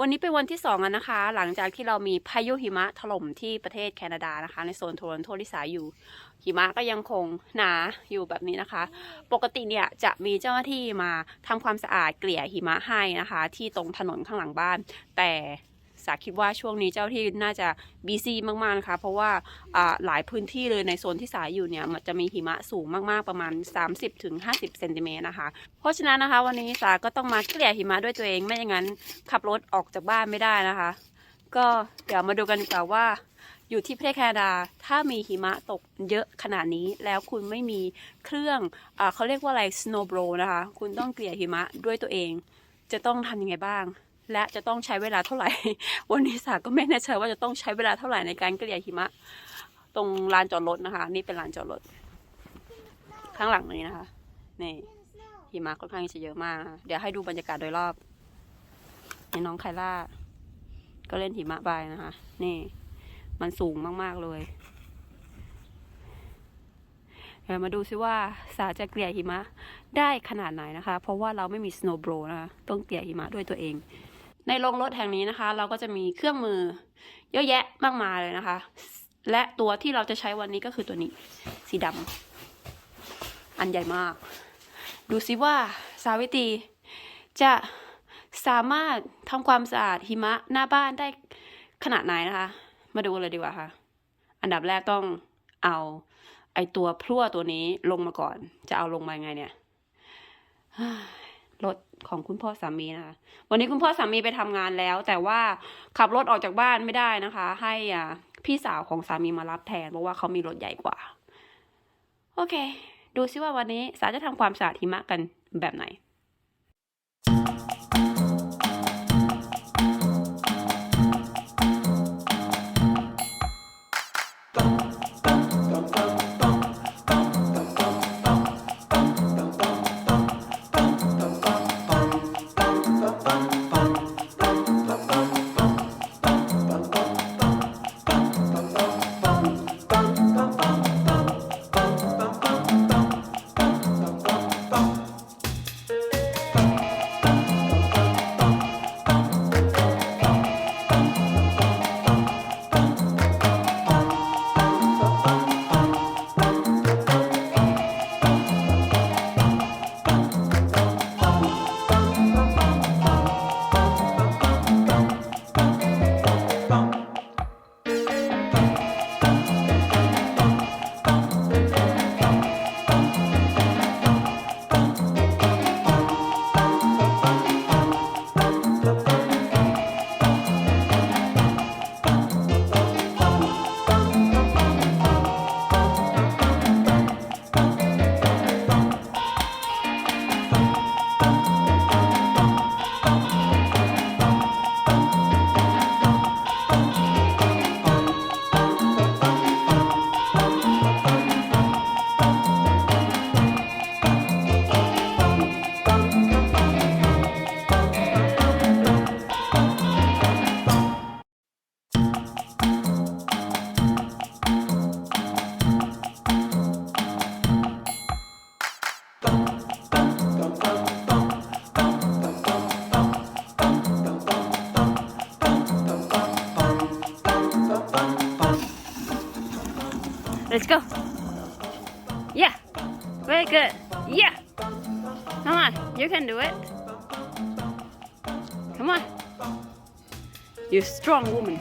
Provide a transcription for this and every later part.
วันนี้เป็นวันที่สองแล้วนะคะ หลังจากที่เรามีพายุหิมะถล่มที่ประเทศแคนาดานะคะ ในโซนโทรอนโตที่สาอยู่หิมะก็ยังคงหนาอยู่แบบนี้นะคะ ปกติเนี่ยจะมีเจ้าหน้าที่มาทำความสะอาดเกลี่ยหิมะให้นะคะ ที่ตรงถนนข้างหลังบ้าน แต่ สาคิดว่าช่วงนี้เจ้าที่น่าจะบีซีมากๆนะคะเพราะว่าหลายพื้นที่เลยในโซนที่สายอยู่เนี่ยมันจะมีหิมะสูงมากๆประมาณ 30-50เซนติเมตรนะคะ เพราะฉะนั้นนะคะ วันนี้สาก็ต้องมาเกลี่ยหิมะด้วยตัวเองไม่อย่างนั้นขับรถออกจากบ้านไม่ได้นะคะ ก็เดี๋ยวมาดูกันดีกว่าว่าอยู่ที่ประเทศแคนาดา ถ้ามีหิมะตกเยอะขนาดนี้ แล้วคุณไม่มีเครื่องอเขาเรียกว่าอะไร snow blow นะคะ คุณต้องเกลี่ยหิมะด้วยตัวเอง จะต้องทำยังไงบ้าง และจะต้องใช้เวลาเท่าไหร่ วันนี้สาก็ไม่แน่ใจว่าจะต้องใช้เวลาเท่าไหร่ในการเกลี่ยหิมะ ตรงลานจอดรถนะคะ นี่เป็นลานจอดรถ ข้างหลังนี้นะคะนี่หิมะค่อนข้างจะเยอะมากนะคะเดี๋ยวให้ดูบรรยากาศโดยรอบนี่น้องไคล่า ก็เล่นหิมะบายนะคะ นี่ มันสูงมากๆเลยเดี๋ยวมาดูซิว่าสาจะเกลี่ยหิมะได้ขนาดไหนนะคะ เพราะว่าเราไม่มี snow blow นะคะ ต้องเกลี่ยหิมะด้วยตัวเอง ในโรงรถแห่งนี้นะคะ เราก็จะมีเครื่องมือเยอะแยะมากมายเลยนะคะ และตัวที่เราจะใช้วันนี้ก็คือตัวนี้ สีดำอันใหญ่มาก ดูซิว่าสาวิตรีจะสามารถทำความสะอาดหิมะหน้าบ้านได้ขนาดไหนนะคะ มาดูเลยดีกว่าค่ะ อันดับแรกต้องเอาไอตัวพลั่วตัวนี้ลงมาก่อน จะเอาลงมาไงเนี่ย รถของคุณพ่อสามีนะคะ วันนี้คุณพ่อสามีไปทำงานแล้ว แต่ว่าขับรถออกจากบ้านไม่ได้นะคะ ให้อ่าพี่สาวของสามีมารับแทนเพราะว่าเขามีรถใหญ่กว่า โอเค ดูซิว่าวันนี้สาจะทำความสะอาดหิมะกันแบบไหน Let's go. Yeah. Very good. Yeah. Come on. You can do it. Come on. You strong woman.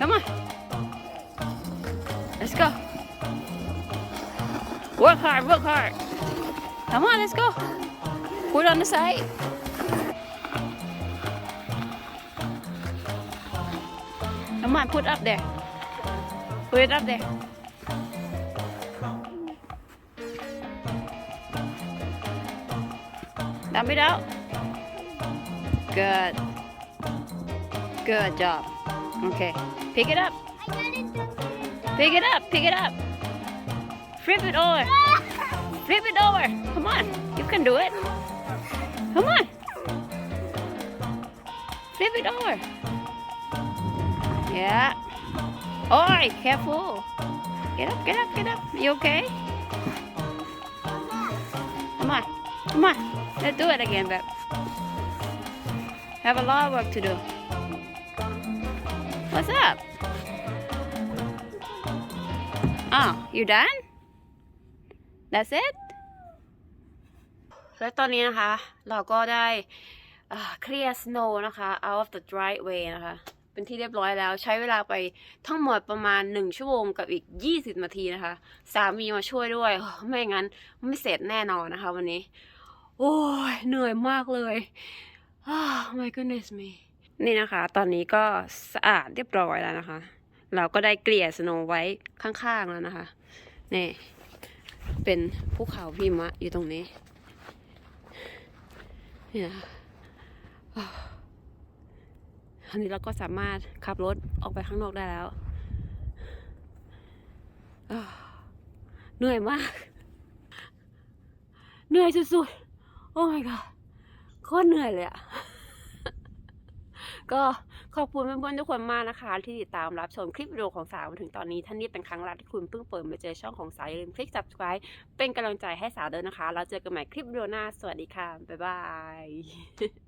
Come on. Let's go. Work hard, work hard. Come on, let's go. Put on the side. Come on, put up there. Put it up there. Dump it out. Good. Good job. Okay. Pick it up. Pick it up. Pick it up. Flip it over. Flip it over. Come on. You can do it. Come on. Flip it over. Yeah. Oi, careful. Get up, get up, get up. You okay? Come on. Come on. Let's do it again, Beb. Have a lot of work to do. What's up? Oh, you done? That's it? และตอนนี้นะคะ เราก็ได้เคลียร์ snow นะคะ out of the driveway นะคะ เป็นที่เรียบร้อยแล้วใช้เวลาไปทั้งหมดประมาณ 1 ชั่วโมงกับอีก 20 นาทีนะคะ สามีมาช่วยด้วย ไม่งั้นไม่เสร็จแน่นอนนะคะวันนี้ โอ้ยเหนื่อยมากเลย oh my goodness me นี่นะคะ ตอนนี้ก็สะอาดเรียบร้อยแล้วนะคะ เราก็ได้เกลี่ยสโนไว้ข้างๆแล้วนะคะ นี่ เป็นภูเขาหิมะอยู่ตรงนี้ นี่นะคะอันนี้เราก็สามารถขับรถออกไปข้างนอกได้แล้ว เหนื่อยมาก เหนื่อยสุดๆ โอ้ my god โคตรเหนื่อยเลยอะก็ขอบคุณเพื่อนๆทุกคนมากนะคะ ที่ติดตามรับชมคลิปวิดีโอของสาวมาถึงตอนนี้ท่านนี้เป็นครั้งแรกที่คุณเพิ่งเปิดมาเจอช่องของสาวอย่าลืมคลิก subscribe เป็นกำลังใจให้สาวด้วยนะคะ แล้วเจอกันใหม่คลิปวิดีโอหน้า สวัสดีค่ะ บ๊ายบาย